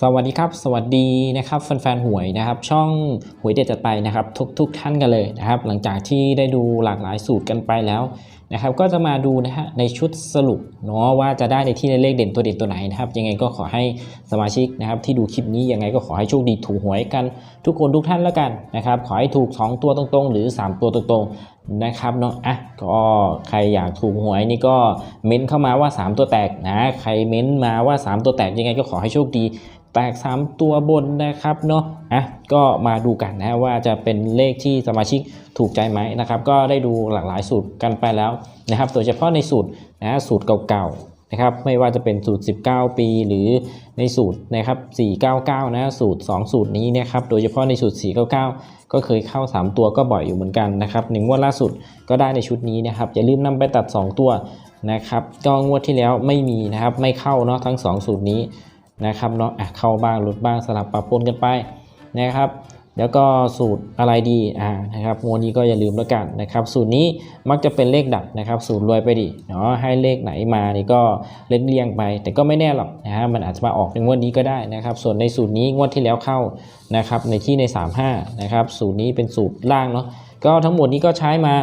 สวัสดีครับ สวัสดีนะครับแฟนๆหวยนะครับ ช่องหวยเด็ดจัดไปนะครับทุกทุกท่านกันเลยนะครับ หลังจากที่ได้ดูหลากหลายสูตรกันไปแล้วนะครับ ก็จะมาดูนะฮะในชุดสรุปเนาะว่าจะได้ในที่ในเลขเด่นตัวเด่นตัวไหนนะครับ ยังไงก็ขอให้สมาชิกนะครับ ที่ดูคลิปนี้ยังไงก็ขอให้โชคดีถูกหวยกัน ทุกคนทุกท่านแล้วกันนะครับ ขอให้ถูก 2 ตัวตรงๆ หรือ 3 ตัวตรงๆ นะครับเนาะอะก็ใครอยากถูกหวยนี่ก็เม้นเข้ามาว่า 3 ตัวแตกนะใครเม้นมาว่า 3 ตัวแตกยังไงก็ขอให้โชคดี แตก 3 ตัวบนนะครับเนาะอะก็มาดูกันนะว่าจะเป็นเลขที่สมาชิกถูกใจไหมนะครับ ก็ได้ดูหลากหลายสูตรกันไปแล้วนะครับ โดยเฉพาะในสูตรนะสูตรเก่าๆ นะครับไม่ว่าจะเป็นสูตร 19 ปี หรือในสูตรนะครับ 499 นะสูตร 2 สูตรนี้นะครับโดยเฉพาะในสูตร 499 ก็เคยเข้า 3 ตัวก็บ่อยอยู่เหมือนกันนะครับหนึ่งงวดล่าสุดก็ได้ในชุดนี้นะครับอย่าลืมนำไปตัด 2 ตัวนะครับก็งวดที่แล้วไม่มีนะครับไม่เข้าเนาะทั้ง 2 สูตรนี้นะครับเนาะอะเข้าบ้างหลุดบ้างสลับปะปนกันไปนะครับ แล้วก็สูตรอะไรดีอ่านะครับงวดนี้ก็อย่าลืมแล้วกันนะครับสูตรนี้มักจะเป็นเลขดับนะครับสูตรรวยไปดิเนาะให้เลขไหนมานี่ก็เล่นเลี่ยงไป แต่ก็ไม่แน่หรอกนะฮะมันอาจจะมาออกในงวดนี้ก็ได้นะครับส่วนในสูตรนี้งวดที่แล้วเข้านะครับในที่ใน 35นะครับสูตรนี้เป็นสูตรล่างเนาะก็ทั้งหมดนี้ก็ใช้มา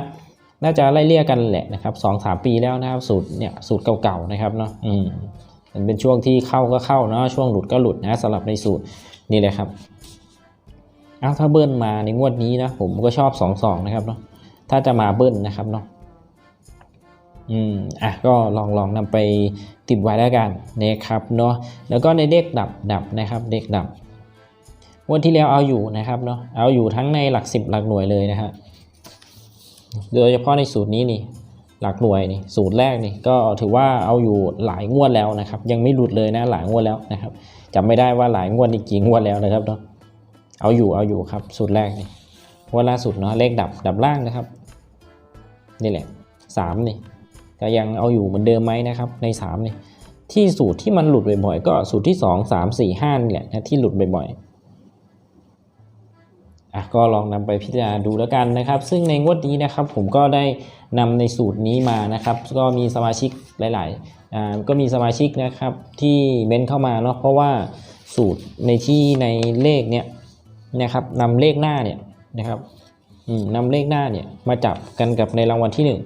น่าจะไล่เลี่ยกันแหละนะครับสองสามปีแล้วนะครับสูตรเนี่ยสูตรเก่าๆนะครับเนาะอืมมันเป็นช่วงที่เข้าก็เข้าเนาะช่วงหลุดก็หลุดนะสำหรับในสูตรนี่เลยครับ เอาถ้าเบิ้ลมาในงวดนี้นะผมก็ชอบ2อสองนะครับเนาะถ้าจะมาเบิ้ลนะครับเนาะอืมอะก็ลองลองนำไปติดไว้แล้วกันนะครับเนาะแล้วก็ในเลขดับดับนะครับเลขดับงวดที่แล้วเอาอยู่นะครับเนาะเอาอยู่ทั้งในหลักสิบหลักหน่วยเลยนะฮะโดยเฉพาะในสูตรนี้นี่หลักหน่วยนี่สูตรแรกนี่ก็ถือว่าเอาอยู่หลายงวดแล้วนะครับ ยังไม่หลุดเลยนะหลายงวดแล้วนะครับจำไม่ได้ว่าหลายงวดนี่กี่งวดแล้วนะครับเนาะ เอาอยู่เอาอยู่ครับสูตรแรกนี่งวดล่าสุดเนาะเลขดับดับล่างนะครับ นี่แหละสามนี่ก็ยังเอาอยู่เหมือนเดิมไหมนะครับ ในสามนี่ที่สูตรที่มันหลุดบ่อยๆก็สูตรที่สองสามสี่ห้านี่แหละนะที่หลุดบ่อยๆอะก็ลองนำไปพิจารณาดูแล้วกันนะครับ ซึ่งในงวดนี้นะครับ ผมก็ได้นำในสูตรนี้มานะครับ ก็มีสมาชิกหลายๆอ่าก็มีสมาชิกนะครับที่เม้นเข้ามาเนาะเพราะว่าสูตรในที่ในเลขเนี่ย นะครับนำเลขหน้าเนี่ยนะครับนำเลขหน้าเนี่ยมาจับกันกับในรางวัลที่หนึ่ง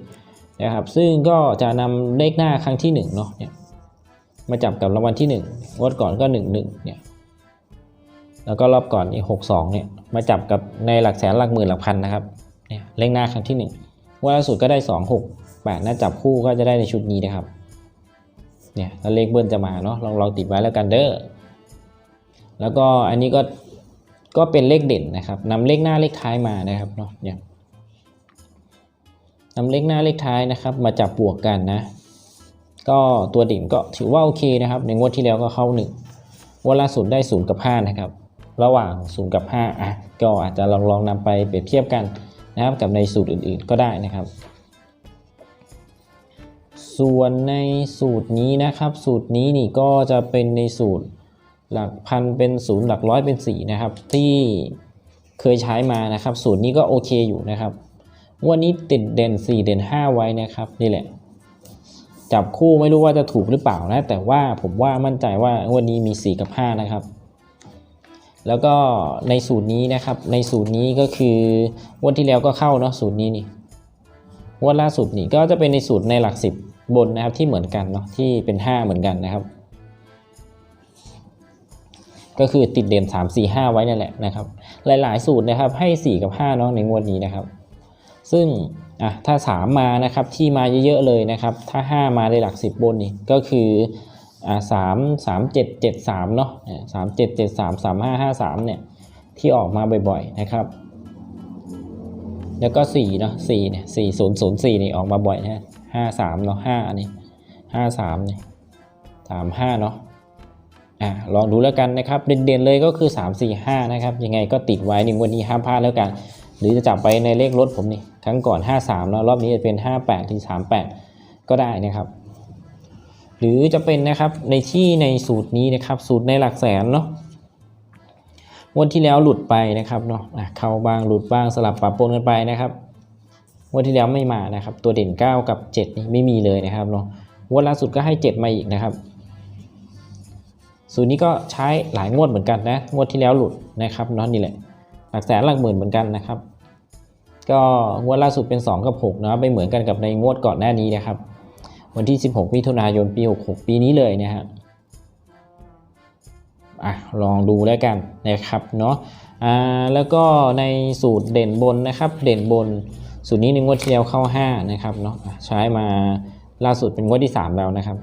นะครับซึ่งก็จะนำเลขหน้าครั้งที่หนึ่งเนาะเนี่ยมาจับกับรางวัลที่หนึ่งวดก่อนก็หนึ่งหนึ่งเนี่ยแล้วก็รอบก่อนนี่หกสองเนี่ยมาจับกับในหลักแสนหลักหมื่นหลักพันนะครับเนี่ยเลขหน้าครั้งที่หนึ่งว่าล่าสุดก็ได้สองหกแปดน่าจับคู่ก็จะได้ในชุดนี้นะครับเนี่ยแล้วเลขเบิ้ลจะมาเนาะลองลองติดไว้แล้วกันเด้อแล้วก็อันนี้ก็ ก็เป็นเลขเด่นนะครับนำเลขหน้าเลขท้ายมานะครับเนาะเนี่ยนำเลขหน้าเลขท้ายนะครับ มาจับบวกกันนะ ก็ตัวเด่นก็ถือว่าโอเคนะครับ ในงวดที่แล้วก็เข้าหนึ่งว่าล่าสุดได้0กับ5นะครับ ระหว่าง0กับ5อะก็อาจจะลองลองนำไปเปรียบเทียบกันนะครับกับในสูตรอื่นๆก็ได้นะครับ ส่วนในสูตรนี้นะครับ สูตรนี้นี่ก็จะเป็นในสูตร หลักพันเป็นศูนย์หลักร้อยเป็น4นะครับ ที่เคยใช้มานะครับ สูตรนี้ก็โอเคอยู่นะครับวันนี้ติดเด่น 4 เด่น 5 ไว้นะครับนี่แหละ จับคู่ไม่รู้ว่าจะถูกหรือเปล่านะ แต่ว่าผมว่ามั่นใจว่าวันนี้มี 4 กับ 5 นะครับ แล้วก็ในสูตรนี้นะครับ ในสูตรนี้ก็คือวันที่แล้วก็เข้าเนาะสูตรนี้นี่วันล่าสุดนี่ก็จะเป็นในสูตรในหลัก 10 บนนะครับที่เหมือนกันเนาะที่เป็น 5 เหมือนกันนะครับ ก็คือติดเด่น3 4 5 ไว้นั่นแหละนะครับ หลายๆ สูตรนะครับให้ 4 กับ5เนาะในงวดนี้นะครับ ซึ่งอะถ้า 3 มานะครับที่มาเยอะๆเลยนะครับ ถ้า 5 มาในหลัก 10 บนนี่ก็คืออ่าสามสามเจ็ดเจ็ดสามเนาะสามเจ็ดเจ็ดสามสามห้าห้าสามเนี่ยที่ออกมาบ่อยๆนะครับแล้วก็สี่เนาะสี่เนี่ยสี่ศูนย์ศูนย์สี่นี่ออกมาบ่อยนะห้าสามเนาะห้านี่ห้าสามนี่สามห้าเนาะ อะลองดูแล้วกันนะครับ เด่นๆเลยก็คือ 3 4 5 นะครับ ยังไงก็ติดไว้ในวันนี้ห้ามพลาดแล้วกัน หรือจะจับไปในเลขรถผมนี่ครั้งก่อน 53 แล้วรอบนี้จะเป็น 58ถึง38 ก็ได้นะครับ หรือจะเป็นนะครับในที่ในสูตรนี้นะครับ สูตรในหลักแสนเนาะวันที่แล้วหลุดไปนะครับเนาะอะเข้าบ้างหลุดบ้างสลับปรับปนกันไปนะครับวันที่แล้วไม่มานะครับ ตัวเด่น 9 กับ 7 นี่ไม่มีเลยนะครับเนาะวันล่าสุดก็ให้ 7 มาอีกนะครับ สูตรนี้ก็ใช้หลายงวดเหมือนกันนะ งวดที่แล้วหลุดนะครับเนาะนี่แหละ หลักแสนหลักหมื่นเหมือนกันนะครับ ก็งวดล่าสุดเป็น 2 กับ6นะไปเหมือนกันกับในงวดก่อนหน้านี้นะครับ วันที่ 16มิถุนายนปี 66 ปีนี้เลยนะฮะอะลองดูแล้วกันนะครับเนาะอ่าแล้วก็ในสูตรเด่นบนนะครับ เด่นบนสูตรนี้ในงวดที่แล้วเข้า 5 นะครับเนาะอะใช้มาล่าสุดเป็นงวดที่ 3 แล้วนะครับ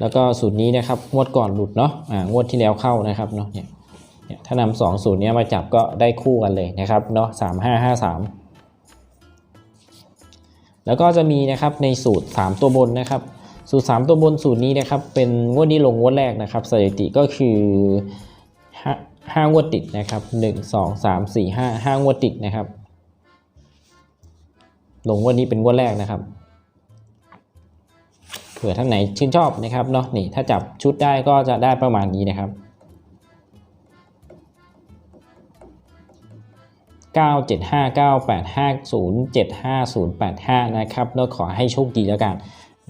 แล้วก็สูตรนี้นะครับงวดก่อนหลุดเนาะอ่างวดที่แล้วเข้านะครับเนาะเนี่ยถ้านำสองสูตรนี้มาจับก็ได้คู่กันเลยนะครับเนาะสามห้าห้าสามแล้วก็จะมีนะครับในสูตร 3 ตัวบนนะครับ สูตร 3 ตัวบนสูตรนี้นะครับเป็นงวดนี้ลงงวดแรกนะครับสถิติก็คือห้างวดติดนะครับ1 2 3 4 5 5งวดติดนะครับ ลงงวดนี้เป็นงวดแรกนะครับ ผื่อท่านไหนชื่นชอบนะครับเนาะนี่ถ้าจับชุดได้ก็จะได้ประมาณนี้นะครับ975985075085นะครับแล้วขอให้โชคดีแล้วกัน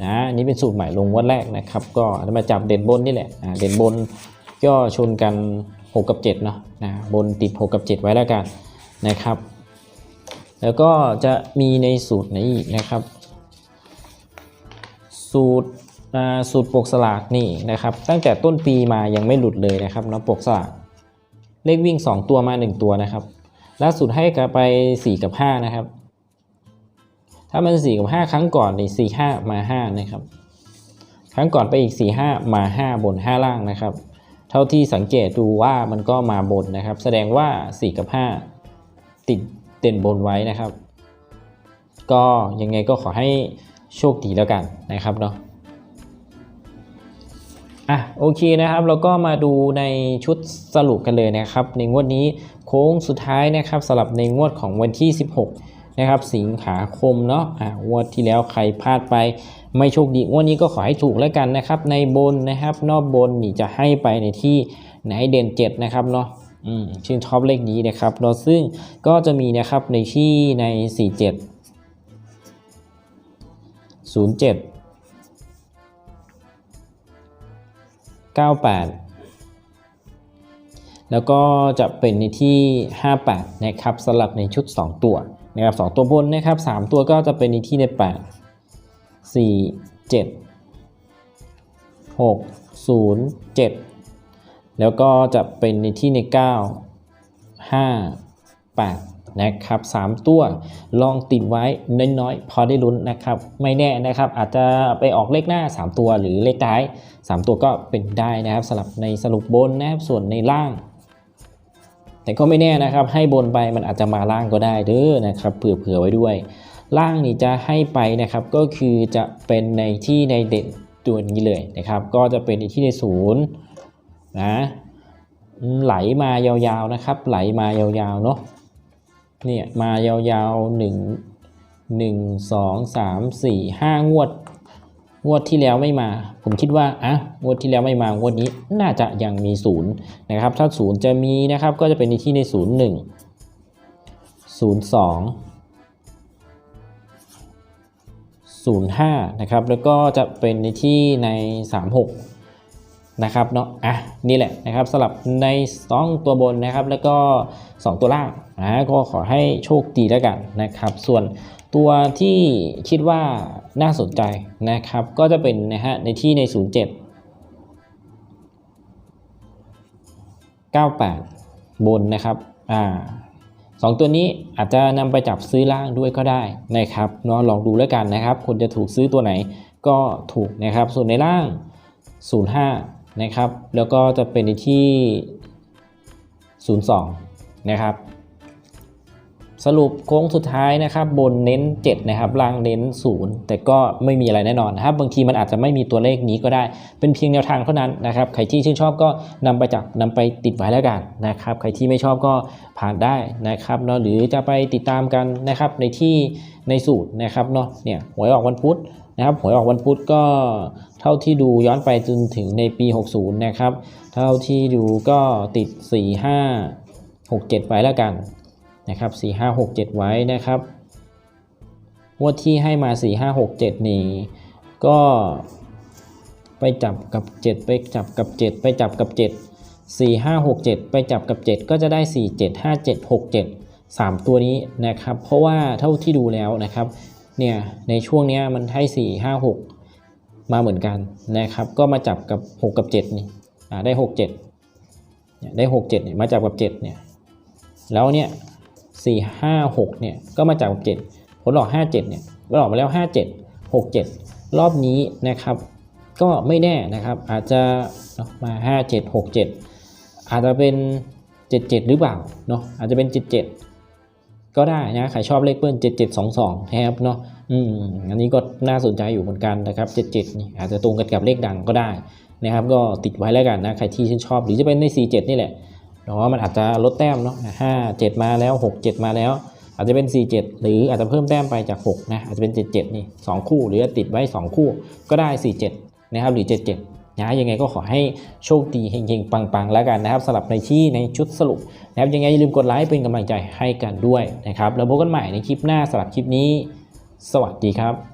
นะนี่เป็นสูตรใหม่ลงวันแรกนะครับ ก็มาจับเด่นบนนี่แหละอ่าเด่นบนก็ชนกัน 6 กับ7เนาะนะบนติด 6 กับ 7 ไว้แล้วกันนะครับ แล้วก็จะมีในสูตรไหนอีกนะครับ สูตรสูตรปกสลากนี่นะครับ ตั้งแต่ต้นปีมายังไม่หลุดเลยนะครับนะปกสลากเลขวิ่ง 2 ตัวมา 1 ตัวนะครับล่าสุดให้กับไป 4 กับ 5 นะครับ ถ้ามัน 4 กับ 5 ครั้งก่อนนี่4 5มา 5 นะครับ ครั้งก่อนไปอีก 4 5 มา 5 บน 5 ล่างนะครับ เท่าที่สังเกตดูว่ามันก็มาบนนะครับ แสดงว่า 4 กับ 5 ติดเด่นบนไว้นะครับ ก็ยังไงก็ขอให้ โชคดีแล้วกันนะครับเนาะอะโอเคนะครับเราก็มาดูในชุดสรุปกันเลยนะครับ ในงวดนี้โค้งสุดท้ายนะครับสำหรับในงวดของวันที่ 16นะครับสิงหาคมเนาะอ่างวดที่แล้วใครพลาดไป ไม่โชคดีงวดนี้ก็ขอให้ถูกแล้วกันนะครับ ในบนนะครับ นอกบนนี่จะให้ไปในที่ไหนเด่น7นะครับเนาะอืมชื่นชอบเลขนี้นะครับเนาะซึ่งก็จะมีนะครับในที่ใน 47 07 98แล้วก็จะเป็นในที่ 58 นะครับสลับในชุด 2 ตัวนะครับ2ตัวบนนะครับ 3 ตัวก็จะเป็นในที่ใน 8 4 7 6 0 7 แล้วก็จะเป็นในที่ใน 9 5 8 นะครับ3ตัวลองติดไว้น้อยๆ พอได้ลุ้นนะครับ ไม่แน่นะครับ อาจจะไปออกเลขหน้า 3 ตัวหรือเลขท้าย 3 ตัวก็เป็นได้นะครับสลับในสรุปบนนะครับส่วนในล่าง แต่ก็ไม่แน่นะครับ ให้บนไปมันอาจจะมาล่างก็ได้เด้อนะครับเผื่อๆไว้ด้วย ล่างนี่จะให้ไปนะครับก็คือจะเป็นในที่ในเด่นตัวนี้เลยนะครับ ก็จะเป็นในที่ในศูนย์นะไหลมายาวๆนะครับ ไหลมายาวๆเนาะ เนี่ยมายาวๆหนึ่งหนึ่งสองสามสี่ห้างวด งวดที่แล้วไม่มา ผมคิดว่าอะงวดที่แล้วไม่มางวดนี้น่าจะยังมีศูนย์นะครับ ถ้าศูนย์จะมีนะครับ ก็จะเป็นในที่ในศูนย์หนึ่งศูนย์สองศูนย์ห้านะครับ แล้วก็จะเป็นในที่ในสามหก นะครับเนาะอะนี่แหละนะครับสลับในสองตัวบนนะครับ แล้วก็สองตัวล่างนะก็ขอให้โชคดีแล้วกันนะครับ ส่วนตัวที่คิดว่าน่าสนใจนะครับ ก็จะเป็นนะฮะในที่ใน 07 98 บนนะครับอ่าสองตัวนี้อาจจะนำไปจับซื้อล่างด้วยก็ได้นะครับเนาะลองดูแล้วกันนะครับคุณจะถูกซื้อตัวไหนก็ถูกนะครับ ส่วนในล่าง 05 นะครับ แล้วก็จะเป็นในที่ 02 นะครับ สรุปโค้งสุดท้ายนะครับ บนเน้น 7 นะครับล่างเน้น 0 แต่ก็ไม่มีอะไรแน่นอนนะครับ บางทีมันอาจจะไม่มีตัวเลขนี้ก็ได้ เป็นเพียงแนวทางเท่านั้นนะครับ ใครที่ชื่นชอบก็นำไปจับนำไปติดไว้แล้วกันนะครับ ใครที่ไม่ชอบก็ผ่านได้นะครับเนาะ หรือจะไปติดตามกันนะครับในที่ในสูตรนะครับเนาะ เนี่ยหวยออกวันพุธนะครับหวยออกวันพุธก็ เท่าที่ดูย้อนไปจนถึงในปี 60 นะครับ เท่าที่ดูก็ติด 4 5 6 7 ไว้แล้วกันนะครับ4 5 6 7 ไว้นะครับงวดที่ให้มา 4 5 6 7 นี่ก็ไปจับกับ 7 ไปจับกับ 7 ไปจับกับ 7 4 5 6 7 ไปจับกับ 7 ก็จะได้ 4 7 5 7 6 7 3 ตัวนี้นะครับ เพราะว่าเท่าที่ดูแล้วนะครับ เนี่ย ในช่วงนี้มันให้ 4 5 6 มาเหมือนกันนะครับ ก็มาจับกับ 6 กับ7นี่ได้6 7เนี่ยได้ 6 7เนี่ยมาจับกับ7เนี่ยแล้วเนี่ยสี่ห้าหกเนี่ยก็มาจากเจ็ดผลออกห้าเจ็ดเนี่ยก็ออกมาแล้วห้าเจ็ดหกเจ็ดรอบนี้นะครับ ก็ไม่แน่นะครับอาจจะเนาะมาห้าเจ็ดหกเจ็ดอาจจะเป็นเจ็ดเจ็ดหรือเปล่าเนาะอาจจะเป็นเจ็ดเจ็ด ก็ได้นะใครชอบเลขเบิ้ลเจ็ดเจ็ดสองสองนะครับเนาะอืมอันนี้ก็น่าสนใจอยู่เหมือนกันนะครับเจ็ดเจ็ดนี่อาจจะตรงกันกับเลขดังก็ได้นะครับ ก็ติดไว้แล้วกันนะใครที่ชื่นชอบหรือจะเป็นในสี่เจ็ดนี่แหละเนาะมันอาจจะลดแต้มเนาะห้าเจ็ดมาแล้วหกเจ็ดมาแล้ว อาจจะเป็นสี่เจ็ดหรืออาจจะเพิ่มแต้มไปจากหกนะอาจจะเป็นเจ็ดเจ็ดนี่สองคู่หรือติดไว้สองคู่ก็ได้สี่เจ็ดนะครับหรือเจ็ดเจ็ด นะยังไงก็ขอให้โชคดีเฮงๆ ปังๆ แล้วกันนะครับสำหรับในที่ในชุดสรุปนะครับยังไงอย่าลืมกดไลค์เป็นกำลังใจให้กันด้วยนะครับแล้วพบกันใหม่ในคลิปหน้าสำหรับคลิปนี้ สวัสดีครับ